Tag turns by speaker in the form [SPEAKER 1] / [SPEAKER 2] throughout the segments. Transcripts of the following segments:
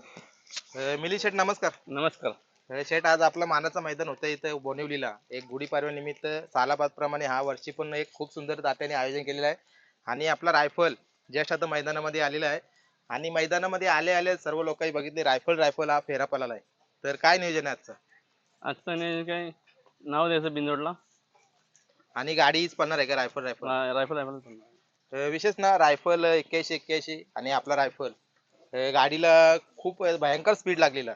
[SPEAKER 1] अ, मिलिंद शेठ नमस्कार.
[SPEAKER 2] नमस्कार.
[SPEAKER 1] अ, शेठ आज आपलं मानाचं मैदान होतं इथं बोनिवलीला. एक गुढीपाडव्यानिमित्त सालाबादप्रमाणे हा वर्षी पण एक खूप सुंदर दात्याने आयोजन केलेलं आहे. आणि आपला रायफल ज्येष्ठ आता मैदानामध्ये आलेला आहे. आणि मैदानामध्ये आले आले सर्व लोकांनी बघितले रायफल रायफल हा फेरा पळाला आहे. तर काय नियोजन आहे आजचं?
[SPEAKER 2] आजचं नियोजन काय? नाव द्यायचं बिंदोडला.
[SPEAKER 1] आणि गाडीच पळणार आहे का रायफल रायफल?
[SPEAKER 2] Rifle rifle.
[SPEAKER 1] अ, विशेष ना रायफल एक्क्याऐंशी एक्क्याऐंशी आणि आपला रायफल. गाडीला खूप भयंकर स्पीड लागलेला.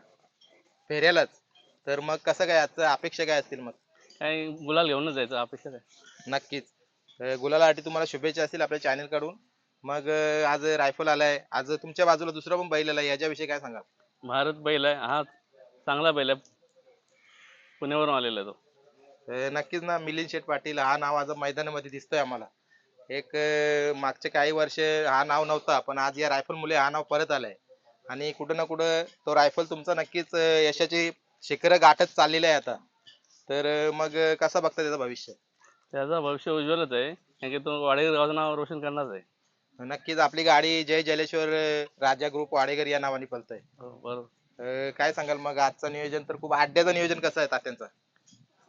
[SPEAKER 1] फेऱ्यालाच. तर मग कसं काय आजचं अपेक्षा काय असतील मग?
[SPEAKER 2] काय गुलाल घेऊनच जायचं अपेक्षा काय?
[SPEAKER 1] नक्कीच. अ, गुलालासाठी तुम्हाला शुभेच्छा असतील आपल्या चॅनलकडून. मग अ, आज रायफल आलाय. आज तुमच्या बाजूला दुसरा पण बैल आलाय याच्याविषयी काय सांगाल?
[SPEAKER 2] भारत बैल आहे. हा चांगला बैल आहे. पुण्यावरून आलेला आहे तो.
[SPEAKER 1] नक्कीच ना मिलिंद शेठ पाटील हा नाव आज मैदानामध्ये दिसतोय आम्हाला. एक मागचे काही वर्ष हा नाव नव्हता पण आज या रायफल मुले हा नाव परत आलाय. आणि कुठं ना कुठं तो रायफल तुमचा नक्कीच यशाची शिखरं गाठत चाललेली आहे आता. तर मग कसं बघता त्याचं भविष्य?
[SPEAKER 2] त्याचं भविष्य उज्ज्वलच आहे कारण की तो वाडेकर गावाचं नाव रोशन करणारच आहे.
[SPEAKER 1] नक्कीच आपली गाडी जय जलेश्वर राजा ग्रुप वाडेकर या नावाने पळतय
[SPEAKER 2] हो, बरोबर.
[SPEAKER 1] काय सांगाल मग? आजचं नियोजन तर खूप अड्ड्याचं नियोजन कसं आहे तात्यांचं?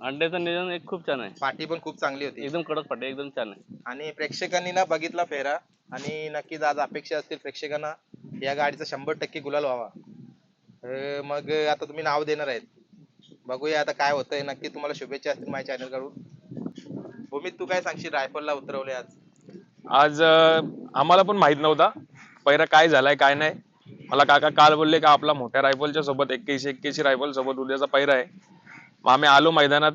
[SPEAKER 2] अंड्याचं नियोजन एक खूप छान आहे.
[SPEAKER 1] पाठी पण खूप चांगली होती.
[SPEAKER 2] एकदम कडक पाटे एकदम छान आहे.
[SPEAKER 1] आणि प्रेक्षकांनी ना बघितला फेरा. आणि नक्कीच आज अपेक्षा असतील प्रेक्षकांना या गाडीचा शंभर टक्के गुलाल व्हावा. अ, मग आता तुम्ही नाव देणार आहेत. बघूया आता काय होतंय. नक्की तुम्हाला शुभेच्छा असतील माझ्या चॅनलकडून भूमीत तू काय सांगशील? रायफलला उतरवले आज.
[SPEAKER 3] आज अं, आम्हाला पण माहीत नव्हता. पहिला काय झालाय काय नाही. मला काका काल बोलले का आपला मोठ्या रायफलच्या सोबत एक्क्याऐंशी एक्क्याऐंशी रायफल सोबत उद्याचा पैरा आहे. मग आम्ही आलो मैदानात.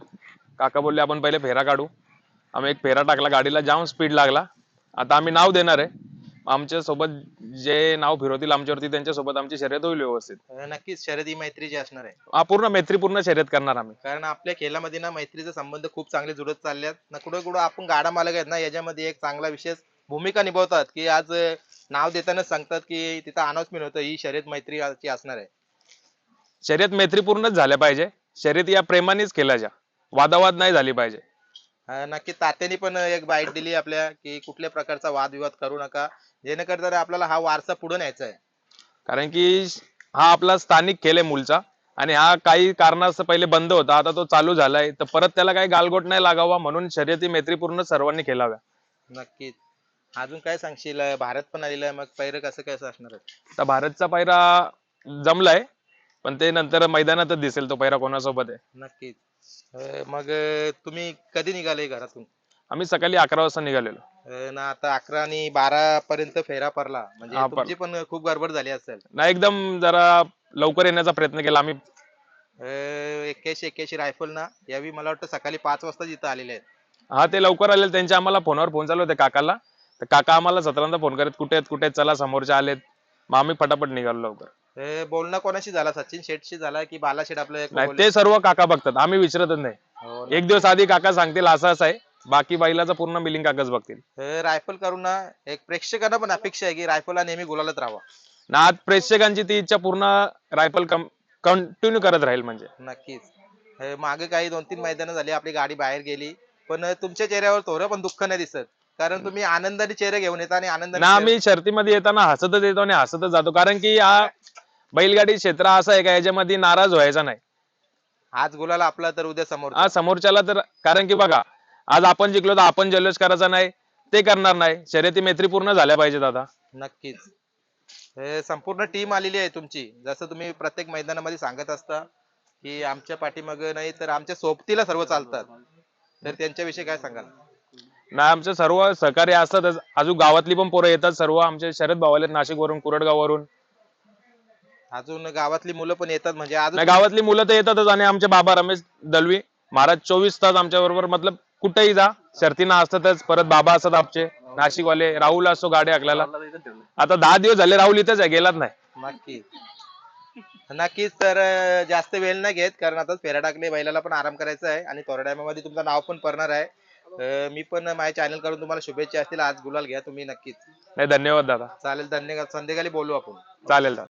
[SPEAKER 3] काका बोलले आपण पहिले फेरा काढू. आम्ही एक फेरा टाकला गाडीला जाम स्पीड लागला. आता आम्ही नाव देणार आहे. आमच्यासोबत जे नाव फिरवतील आमच्यावरती त्यांच्यासोबत आमची शर्यत होईल व्यवस्थित.
[SPEAKER 1] नक्कीच शर्यती मैत्रीची असणार आहे.
[SPEAKER 3] हा पूर्ण मैत्रीपूर्ण शर्यत करणार आम्ही.
[SPEAKER 1] कारण आपल्या खेळामध्ये ना मैत्रीचे संबंध खूप चांगले जुळत चालले ना कुठं कुठं आपण गाडा मालक आहेत ना याच्यामध्ये एक चांगला विशेष भूमिका निभावतात की आज अं, नाव देताना सांगतात की तिथं अनाउन्समेंट होतं ही शर्यत मैत्री असणार आहे.
[SPEAKER 3] शर्यत मैत्रीपूर्णच झाल्या पाहिजे. शर्यत या प्रेमानेच केल्या वादावाद नाही झाली पाहिजे.
[SPEAKER 1] अं, नक्की तात्याने पण एक बाईट दिली आपल्या की कुठल्या प्रकारचा वादविवाद करू नका. जेणेकरता आपल्याला हा वारसा पुढे न्यायचा आहे.
[SPEAKER 3] कारण की हा आपला स्थानिक खेळ आहे मूलचा आणि हा काही कारणास्तव पहिले बंद होता. आता तो चालू झालाय. तर परत त्याला काही गालगोट नाही लागावा म्हणून शर्यती मैत्रीपूर्ण सर्वांनी खेळाव्या.
[SPEAKER 1] नक्कीच. अजून काय सांगशील? भारत पण आलेला आहे. मग पैर कसं कसं असणार आहे?
[SPEAKER 3] तर भारतचा पैरा जमलाय. पण ते नंतर मैदानातच दिसेल तो पैरा कोणासोबत आहे.
[SPEAKER 1] नक्कीच. अं, मग अं, तुम्ही कधी निघाले घरातून?
[SPEAKER 3] आम्ही सकाळी अकरा वाजता निघालेलो.
[SPEAKER 1] अं, ना आता अकरा आणि बारा पर्यंत फेरा पडला. म्हणजे
[SPEAKER 3] हा,
[SPEAKER 1] तुमची पण खूप गडबड झाली असेल.
[SPEAKER 3] ना एकदम जरा लवकर येण्याचा प्रयत्न केला आम्ही.
[SPEAKER 1] एक्क्याऐंशी एक्क्याऐंशी रायफल ना यावी मला वाटतं सकाळी पाच वाजता इथं आलेले आहेत.
[SPEAKER 3] हा ते लवकर आले त्यांचे आम्हाला फोनवर फोन चालू होते काकाला. तर काका आम्हाला सतरांदा फोन करत कुठे आहेत कुठे आहेत? चला समोरचे आलेत. मग आम्ही फटाफट निघालो लवकर.
[SPEAKER 1] अं, बोलणं कोणाशी झाला? सचिन शेठशी झाला की बाला शेठ आपलं एक
[SPEAKER 3] नाही
[SPEAKER 1] बोलले?
[SPEAKER 3] ते सर्व काका बघतात. आम्ही विचारतच नाही.
[SPEAKER 1] हो ना.
[SPEAKER 3] एक दिवस आधी काका सांगतील असं असं आहे. बाकी बैलाचं पूर्ण बिलिंग काकाच बघतील.
[SPEAKER 1] रायफल करून ना एक प्रेक्षकांना पण अपेक्षा आहे की रायफलला नेहमी गुलालत राहावा.
[SPEAKER 3] ना आज प्रेक्षकांची ती इच्छा पूर्ण रायफल कंटिन्यू करत राहील म्हणजे.
[SPEAKER 1] नक्कीच. मागे काही दोन तीन मैदानं झाली आपली गाडी बाहेर गेली. पण तुमच्या चेहऱ्यावर थोडं पण दुःख नाही दिसत. कारण तुम्ही आनंदाने चेहरे घेऊन येता आणि आनंदाने
[SPEAKER 3] ना
[SPEAKER 1] चेहरे-
[SPEAKER 3] आम्ही शर्तीमध्ये येताना हसतच येतो आणि हसतच जातो. कारण की हा बैलगाडी क्षेत्र असं आहे का? याच्यामध्ये नाराज व्हायचा नाही.
[SPEAKER 1] आज गुलाल आपला तर उद्या समोर.
[SPEAKER 3] आज समोरच्याला तर कारण की बघा आज आपण जिंकलो तर आपण जल्लोष करायचा नाही ते करणार नाही. शर्यती मैत्रीपूर्ण झाल्या पाहिजेत आता.
[SPEAKER 1] नक्कीच. हे संपूर्ण टीम आलेली आहे तुमची. जसं तुम्ही प्रत्येक मैदानामध्ये सांगत असता की आमच्या पाठीमाग नाही तर आमच्या सोबतीला सर्व चालतात. तर त्यांच्याविषयी काय सांगाल?
[SPEAKER 3] ना आमचे सर्व सहकार्य असतातच. अजून गावातली पण पोरं येतात सर्व. आमचे शरद भावाले नाशिक वरून कुरडगाव वरून
[SPEAKER 1] अजून गावातली मुलं पण येतात म्हणजे अजून
[SPEAKER 3] गावातली मुलं तर येतातच आणि आमचे बाबा रमेश दलवी महाराज चोवीस तास आमच्या बरोबर मतलब कुठेही जा शर्तीना असतातच परत बाबा असतात आमचे नाशिकवाले राहुल असतो गाडी हाकलायला. आता दहा दिवस झाले राहुल इथंच आहे गेलाच नाही.
[SPEAKER 1] नक्की नक्कीच तर अं, जास्त वेळ नाही घेत कारण आता फेरा टाकले बैलाला पण आराम करायचा आहे आणि थोड्या मध्ये तुमचं नाव पण पडणार आहे. अं, मी पण माझ्या चॅनलकडून तुम्हाला शुभेच्छा असतील आज गुलाल घ्या तुम्ही नक्कीच.
[SPEAKER 3] नाही धन्यवाद दादा.
[SPEAKER 1] चालेल धन्यवाद. संध्याकाळी बोलू आपण.
[SPEAKER 3] चालेल दादा.